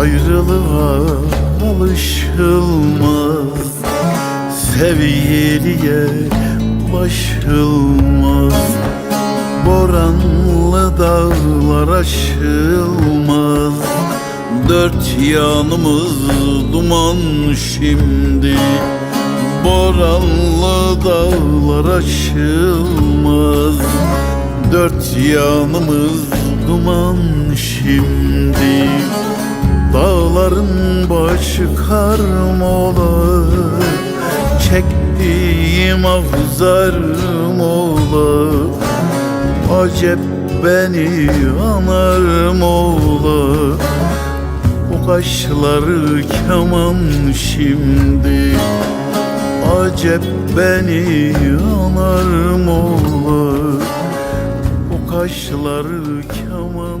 Ayrılığa alışılmaz. Sevgiliye ulaşılmaz. Boranlı dağlar aşılmaz. Dört yanımız duman şimdi. Boranlı dağlar aşılmaz. Dört yanımız duman şimdi Çektiğim avzarım ola Acep beni anarım ola O kaşları keman şimdi Acep beni anarım ola O kaşları keman